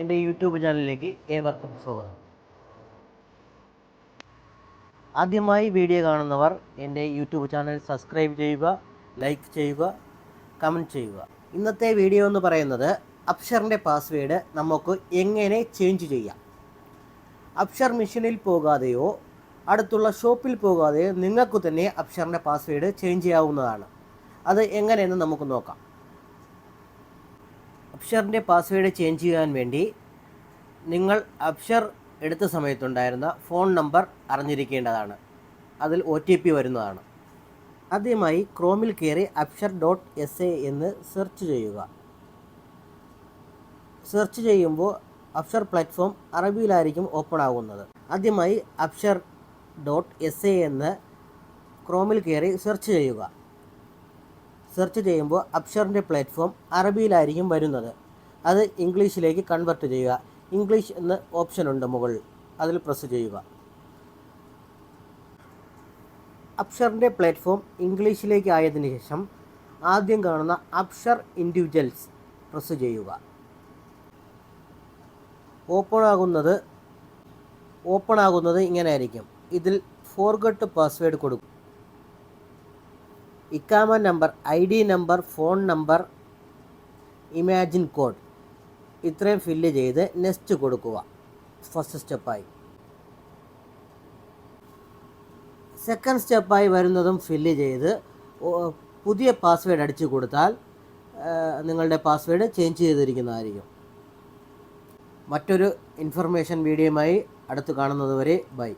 എന്റെ യൂട്യൂബ് ചാനലിലേക്ക് ഏവർക്കും സ്വാഗതം. ആദ്യമായി വീഡിയോ കാണുന്നവർ എന്റെ യൂട്യൂബ് ചാനൽ സബ്സ്ക്രൈബ് ചെയ്യുക ലൈക്ക് ചെയ്യുക കമന്റ് ചെയ്യുക. ഇന്നത്തെ വീഡിയോ എന്ന് പറയുന്നത് അപ്ഷറിന്റെ പാസ്വേഡ് നമുക്ക് എങ്ങനെ ചേഞ്ച് ചെയ്യാം. അപ്ഷർ മെഷീനിൽ പോകാതെയോ അടുത്തുള്ള ഷോപ്പിൽ പോകാതെയോ നിങ്ങൾക്ക് തന്നെ അപ്ഷറിന്റെ പാസ്വേഡ് ചേഞ്ച് ചെയ്യാവുന്നതാണ്. അത് എങ്ങനെയെന്ന് നമുക്ക് നോക്കാം. അപ്ഷറിന്റെ പാസ്വേഡ് ചേഞ്ച് ചെയ്യാൻ വേണ്ടി നിങ്ങൾ അപ്ഷർ എടുത്ത സമയത്തുണ്ടായിരുന്ന ഫോൺ നമ്പർ അറിഞ്ഞിരിക്കേണ്ടതാണ്. അതിൽ ഒ ടി പി വരുന്നതാണ്. ആദ്യമായി ക്രോമിൽ കയറി അപ്ഷർ ഡോട്ട് എസ് എ എന്ന് സെർച്ച് ചെയ്യുക. സെർച്ച് ചെയ്യുമ്പോൾ അപ്ഷർ പ്ലാറ്റ്ഫോം അറബിയിലായിരിക്കും ഓപ്പൺ ആകുന്നത് ആദ്യമായി അപ്ഷർ ഡോട്ട് എസ് എ എന്ന് ക്രോമിൽ കയറി സെർച്ച് ചെയ്യുക. സെർച്ച് ചെയ്യുമ്പോൾ അപ്ഷറിന്റെ പ്ലാറ്റ്ഫോം അറബിയിലായിരിക്കും വരുന്നത്. അത് ഇംഗ്ലീഷിലേക്ക് കൺവെർട്ട് ചെയ്യുക. ഇംഗ്ലീഷ് എന്ന ഓപ്ഷൻ ഉണ്ട് മുകളിൽ. അതിൽ പ്രസ് ചെയ്യുക. അപ്ഷറിന്റെ പ്ലാറ്റ്ഫോം ഇംഗ്ലീഷിലേക്ക് ആയതിനു ശേഷം ആദ്യം കാണുന്ന അപ്ഷർ ഇൻഡിവിജ്വൽസ് പ്രസ് ചെയ്യുക. ഓപ്പൺ ആകുന്നത് ഓപ്പൺ ആകുന്നത് ഇങ്ങനെ ആയിരിക്കും. ഇതിൽ ഫോർഗട്ട് പാസ്വേഡ് കൊടുക്കും. ഇക്കാമ number I D number phone number image code ഇത്രയും ഫില്ല് ചെയ്ത് നെക്സ്റ്റ് കൊടുക്കുക. ഫസ്റ്റ് സ്റ്റെപ്പായി. സെക്കൻഡ് സ്റ്റെപ്പായി വരുന്നതും ഫില്ല് ചെയ്ത് പുതിയ പാസ്വേഡ് അടിച്ചു കൊടുത്താൽ നിങ്ങളുടെ പാസ്വേഡ് ചേഞ്ച് ചെയ്തിരിക്കുന്നതായിരിക്കും. മറ്റൊരു ഇൻഫർമേഷൻ വീഡിയോയുമായി അടുത്ത് കാണുന്നതുവരെ ബൈ.